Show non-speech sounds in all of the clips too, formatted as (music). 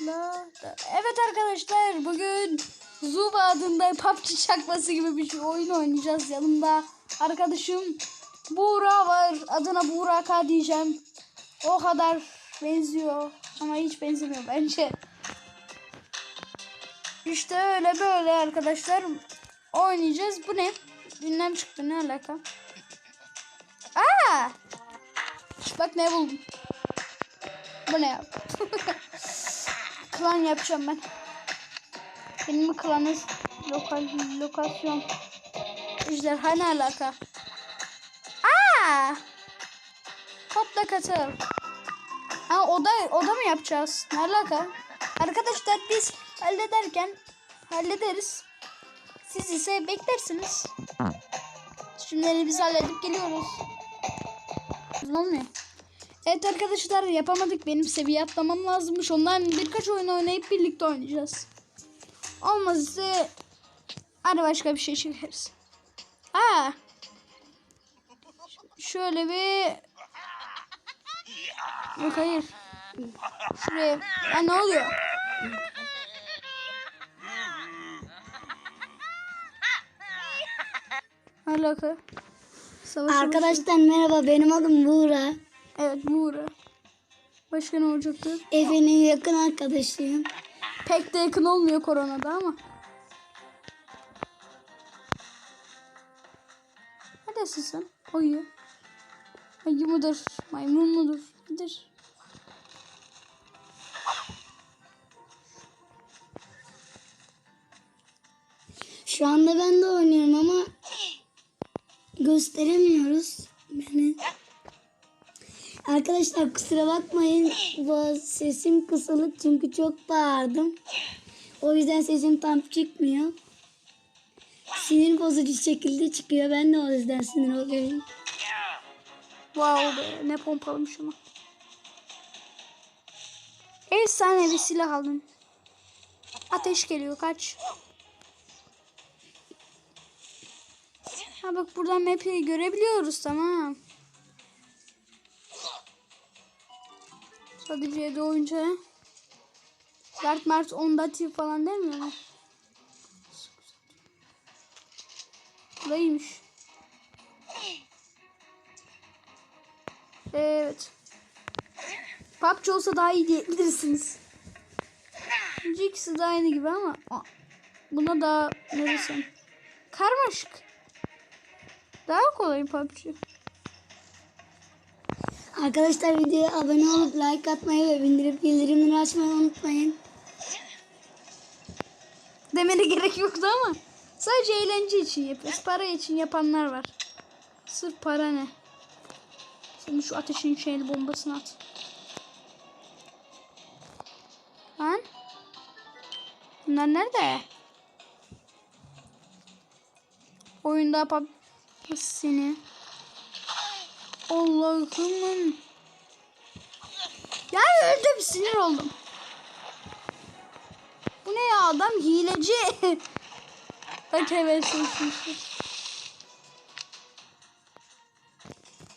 Evet arkadaşlar bugün Zuba adında PUBG çakması gibi bir şey oyun oynayacağız. Yanımda arkadaşım Buğra var. Adına Buğra K diyeceğim. O kadar benziyor ama hiç benzemiyor bence. İşte öyle böyle arkadaşlar oynayacağız. Bu ne? Ünlem çıktı ne alaka? Aa! Bak ne buldum. Bu ne? (laughs) Klan yapacağım ben. Benim klanı lokal lokasyon. Ejderha ne alaka? Aa! Topla katıl. Ha oda oda mı yapacağız? Ne alaka? Arkadaşlar biz hallederken hallederiz. Siz ise beklersiniz. Şimdi biz halledip geliyoruz. Olmuyor. Evet arkadaşlar yapamadık. Benim seviye atlamam lazımmış. Ondan birkaç oyun oynayıp birlikte oynayacağız. Olmaz ise hadi başka bir şey çekeriz. Aa. Şöyle bir Yok hayır. Şuraya. Ya ne oluyor? Alaka. Savaş Arkadaşlar merhaba benim adım Buğra. Evet Buğra. Başka ne olacaktı? Efe'nin yakın arkadaşıyım. Pek de yakın olmuyor koronada ama. Neredesin sen? Ayı. Ayı mıdır? Maymun mudur? Nedir? Şu anda ben de oynuyorum ama gösteremiyoruz beni. Arkadaşlar kusura bakmayın bu sesim kısılık çünkü çok bağırdım. O yüzden sesim tam çıkmıyor. Sinir bozucu şekilde çıkıyor. Ben de o yüzden sinir oluyorum. Wow be ne pompalamış ama. Efsane bir silah aldın. Ateş geliyor kaç. Ha bak buradan map'i görebiliyoruz tamam. Sadece evde oyunca. Dart Mart 10 datif falan demiyor mu? Buraymış. Evet. PUBG olsa daha iyi diyebilirsiniz. Bence ikisi de aynı gibi ama buna daha ne desem karmaşık. Daha kolay PUBG. Arkadaşlar videoya abone olup like atmayı ve bildirip bildirimleri açmayı unutmayın. Demene gerek yoktu ama sadece eğlence için yapıyoruz. Para için yapanlar var. Sırf para ne? Senin şu ateşin şeyli bombasını at. Lan? Bunlar nerede? Oyunda pap seni. Allah'ım. Ya öldüm sinir oldum. Bu ne ya adam hileci. (laughs) Bak evet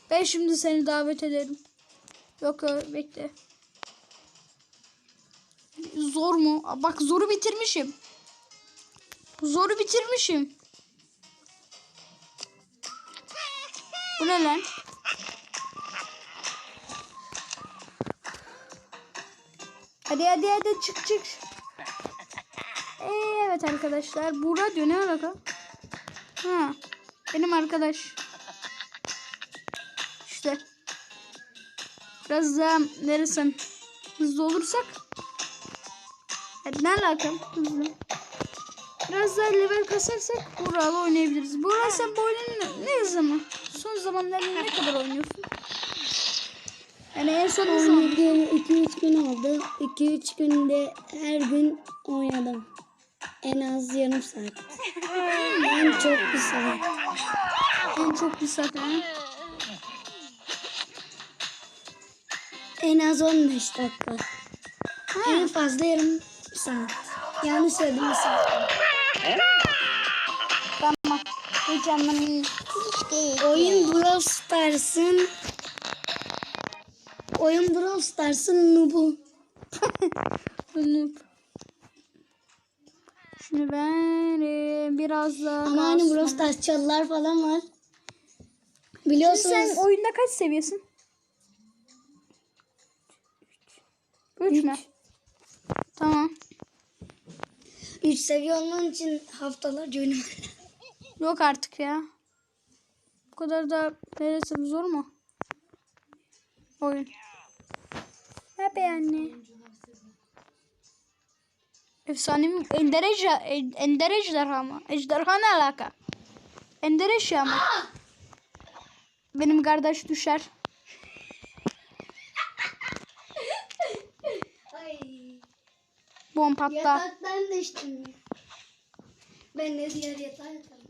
Ben şimdi seni davet ederim. Yok bekle. Zor mu? Bak zoru bitirmişim. Zoru bitirmişim. Bu ne lan? Hadi hadi hadi çık çık. Evet arkadaşlar. Bu radyo ne alaka? Ha, benim arkadaş. İşte. Biraz daha neresi hızlı olursak. Hadi ne alaka? Hızlı. Biraz daha level kasarsak Burak'la oynayabiliriz. Burak sen bu oyunu ne zaman? Son zamanlarda ne kadar oynuyorsun? Yani en son? Oynadığım 2-3 gün oldu. 2-3 günde her gün oynadım. En az yarım saat. En çok bir saat. En çok bir saat ha? En az 15 dakika. En fazla yarım saat. Yanlış söyledim bir saat. Tamam. Heyecanlanayım. Oyun Brawl Stars'ın Oyun Brawl Stars'ın nubu. (laughs) Noob. Şimdi ben e, biraz daha Ama hani. Brawl Stars çalılar falan var. Şimdi Biliyorsunuz. sen oyunda kaç seviyorsun? 3 mü? Tamam. 3 seviye olman için haftalarca oynamak. Yok artık ya. Bu kadar da neresi zor mu? Oyun. Ne be anne? Efsane mi? Ender, ejder, ender ejderha mı? Ejderha ne alaka? Ender eşya mı? Benim kardeş düşer. Bom patla. Yataktan düştüm. Ben de diğer yatağa yatarım.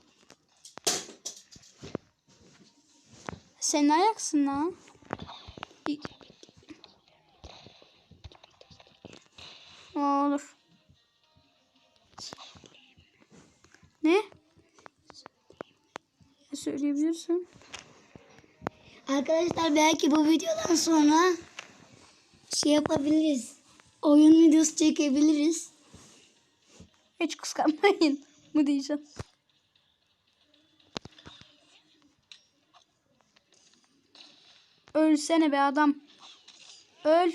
Sen ayaksın lan? Olur. Ne? Söyleyebilirsin? Arkadaşlar belki bu videodan sonra şey yapabiliriz. Oyun videosu çekebiliriz. Hiç kıskanmayın (laughs) mı diyeceğim. Ölsene be adam. Öl.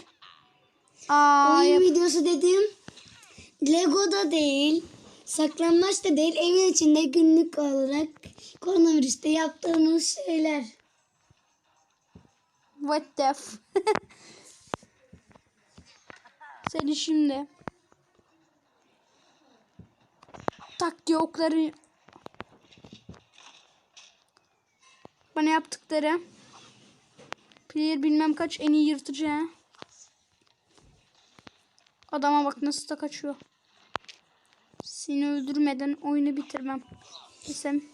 Aa, Oyun yap- videosu dediğim Lego da değil, saklanmaç da değil, evin içinde günlük olarak koronavirüste yaptığımız şeyler. What the f... (laughs) Seni şimdi... Tak diye okları... Bana yaptıkları... Player bilmem kaç en iyi yırtıcı ha. Adama bak nasıl da kaçıyor. Seni öldürmeden oyunu bitirmem. Desem.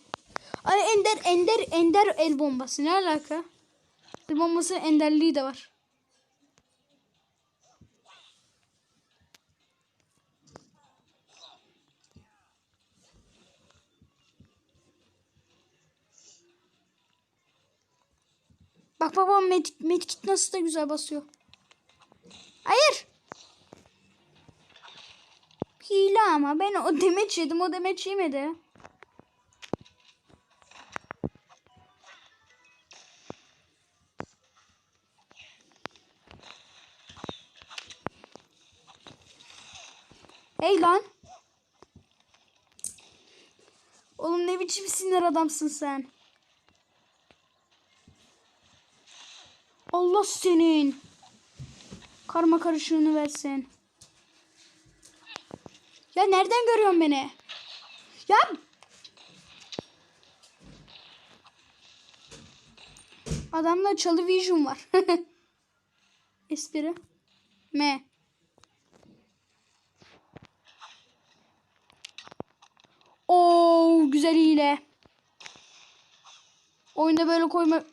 Ay ender ender ender el bombası ne alaka? El bombası enderliği de var. Bak bak bak med, medkit nasıl da güzel basıyor. Hayır. Hile ama ben o (laughs) demeç yedim o demeç yemedi. Hey lan. Oğlum ne biçim sinir adamsın sen. Allah senin. Karma karışığını versin. Ya nereden görüyorsun beni? Ya. Adamda çalı vision var. (laughs) Espri. M. Oo güzel hile. Oyunda böyle koyma.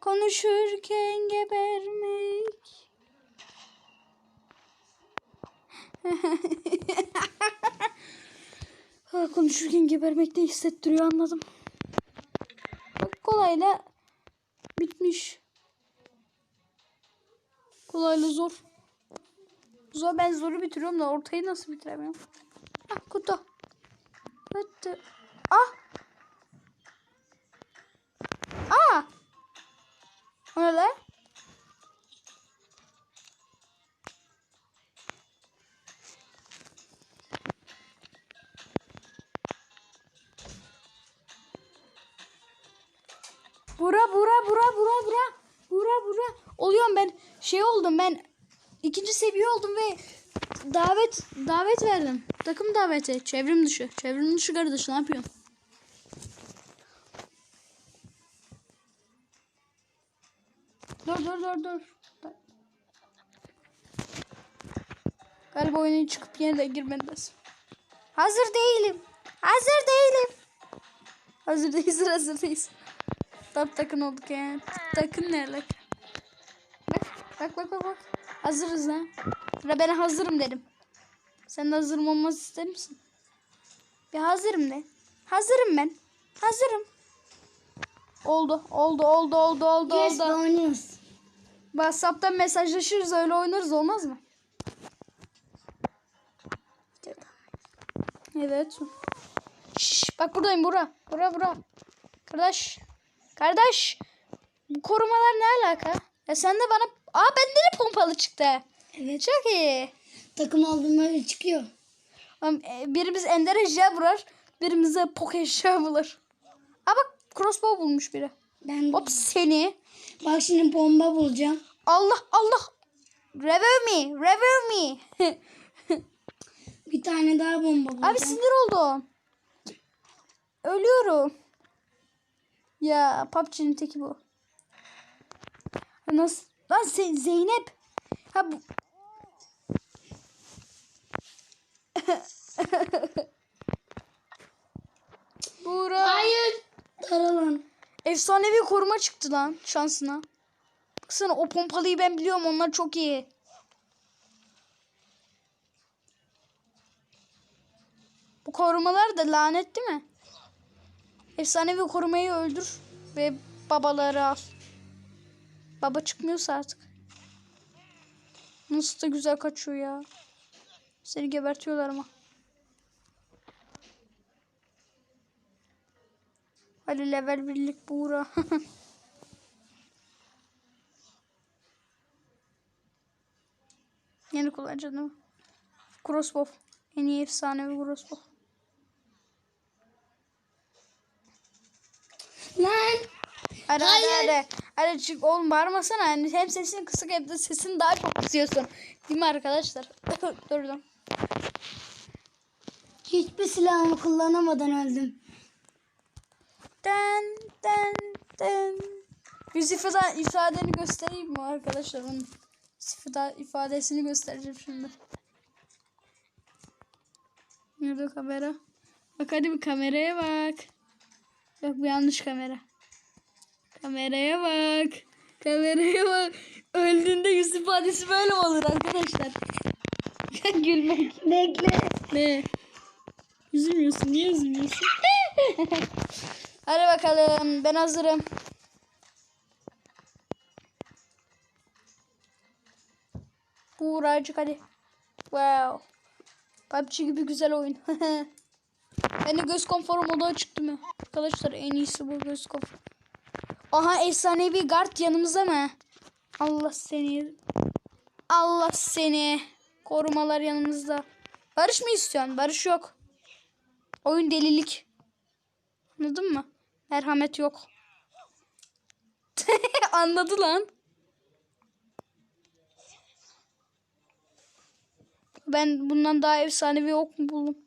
Konuşurken gebermek. (laughs) Ha, konuşurken gebermek de hissettiriyor anladım. Bak kolayla bitmiş. Kolayla zor. Zor ben zoru bitiriyorum da ortayı nasıl bitiremiyorum? Ah kutu. Kutu. Ah. Ah. O ne lan? Ben ikinci seviye oldum ve davet davet verdim. Takım daveti. Çevrim dışı. Çevrim dışı kardeş ne yapıyorsun? Dur dur dur dur. Galiba oyuna çıkıp yeniden girmen lazım hazır değilim. Hazır değilim. Hazır değilsin hazır değilsin Tam takın olduk ya. Takın ne alaka? Bak bak bak bak. Hazırız ha. Sıra ben hazırım dedim. Sen de hazırım olması ister misin? Bir hazırım de. Hazırım ben. Hazırım. Oldu oldu oldu oldu oldu Yes, oldu. oynuyoruz. WhatsApp'tan mesajlaşırız öyle oynarız olmaz mı? Evet. Şş, bak buradayım bura. Bura bura. Kardeş. Kardeş. Bu korumalar ne alaka? Ya sen de bana... Aa bende de pompalı çıktı. Evet. Çok iyi. Takım öyle çıkıyor. E, Birimiz Ender eşya bulur. Birimiz de poke eşya bulur. Aa bak crossbow bulmuş biri. Ben Hop seni. bak şimdi bomba bulacağım. Allah Allah. Revive me. Revive me. (laughs) Bir tane daha bomba bulacağım. Abi sinir oldum. Ölüyorum. Ya PUBG'nin teki bu. Nasıl? Lan Se- Zeynep. Ha bu. (laughs) Buğra. Hayır. Daralan. Efsanevi koruma çıktı lan şansına. Baksana o pompalıyı ben biliyorum onlar çok iyi. Bu korumalar da lanet değil mi? Efsanevi korumayı öldür ve babaları al. Baba çıkmıyorsa artık. Nasıl da güzel kaçıyor ya. Seni gebertiyorlar ama. Hadi level birlik buğra. (laughs) Yeni kullanacağım? Crossbow. En iyi efsanevi crossbow. Lan. Hadi Hayır. hadi hadi. Hadi çık oğlum bağırmasana. Yani hem sesin kısık hem de sesini daha çok kısıyorsun. Değil mi arkadaşlar? (coughs) Dur dur. Hiçbir silahımı kullanamadan öldüm. Den den den. Yüz ifade, ifadeni göstereyim mi arkadaşlar? Onun yüz ifade, ifadesini göstereceğim şimdi. Nerede kamera? Bak hadi bir kameraya bak. Bak bu yanlış kamera. Kameraya bak. Kameraya bak. Öldüğünde yüz ifadesi böyle mi olur arkadaşlar? Gülmek. Bekle. Ne? Üzülmüyorsun. Niye üzülmüyorsun? (laughs) Hadi bakalım. Ben hazırım. Buğracık hadi. Wow. PUBG gibi güzel oyun. (laughs) ben de göz konforu modu açıktı mı? Arkadaşlar en iyisi bu göz konforu. Aha efsanevi guard yanımızda mı? Allah seni. Allah seni. Korumalar yanımızda. Barış mı istiyorsun? Barış yok. Oyun delilik. Anladın mı? Merhamet yok. (laughs) Anladı lan. Ben bundan daha efsanevi ok mu buldum?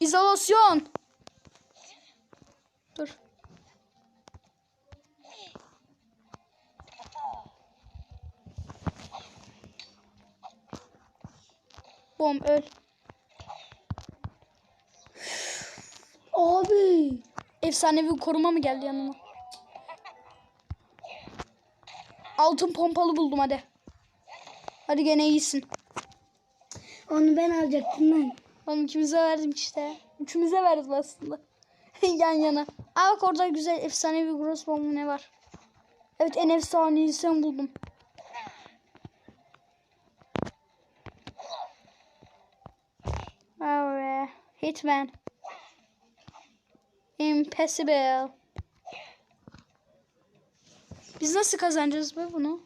İzolasyon. Dur. Bom öl. Abi. Efsanevi koruma mı geldi yanıma? Altın pompalı buldum hadi. Hadi gene iyisin. Onu ben alacaktım lan. Oğlum ikimize verdim işte. Üçümüze verdim aslında. (laughs) Yan yana. Aa bak orada güzel efsanevi crossbow mu ne var? Evet en efsanevisini buldum. Wow Hitman. Impossible. Biz nasıl kazanacağız be bunu?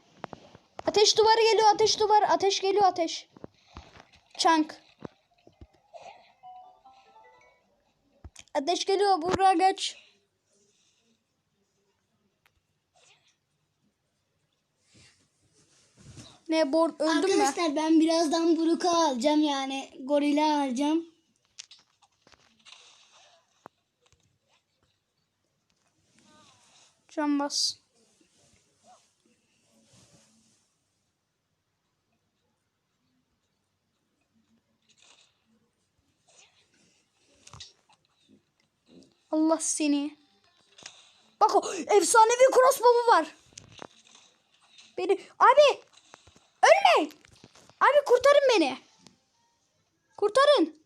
Ateş duvarı geliyor, ateş duvarı, ateş geliyor, ateş. Çank. Ateş geliyor, buraya geç. Ne bor öldün mü? Arkadaşlar ben birazdan Brook'u alacağım yani gorila alacağım. Can bas. Allah seni. Bak o efsanevi crossbow'u var. Beni abi ölme. Abi kurtarın beni. Kurtarın.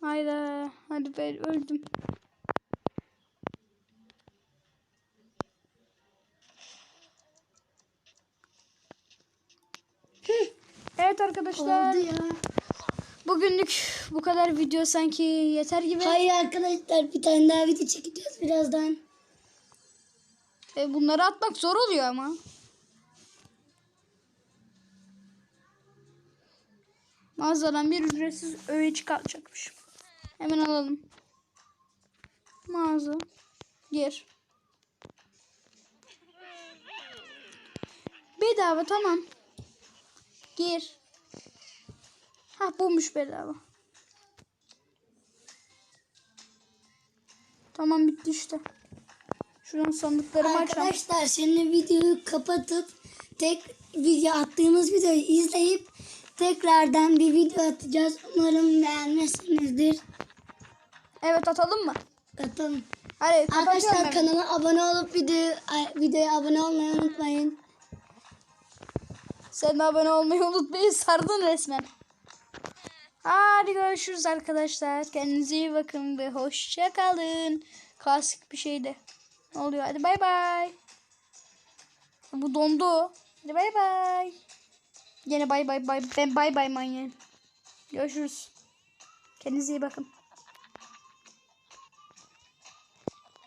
Hayda. Hadi ben öldüm. Evet arkadaşlar. Oldu ya. Bugünlük bu kadar video sanki yeter gibi. Hayır arkadaşlar bir tane daha video çekeceğiz birazdan. E, bunları atmak zor oluyor ama. Mağazadan bir ücretsiz öğe çıkartacakmış. Hemen alalım. Mağaza. Gir. Bedava tamam. Gir. Ha bulmuş bedava. Tamam bitti işte. Şuradan sandıklarımı açalım. Arkadaşlar şimdi videoyu kapatıp tek video attığımız videoyu izleyip tekrardan bir video atacağız. Umarım beğenmişsinizdir. Evet atalım mı? Atalım. Hadi Arkadaşlar kanala abone olup video, videoya abone olmayı unutmayın. Sen abone olmayı unutmayın. (laughs) Sardın resmen. Hadi görüşürüz arkadaşlar. Kendinize iyi bakın ve hoşça kalın. Klasik bir şeydi. Ne oluyor? Hadi bay bay. Bu dondu. Hadi bay bay. Yine bay bay bay. Ben bay bay manyağım. Görüşürüz. Kendinize iyi bakın.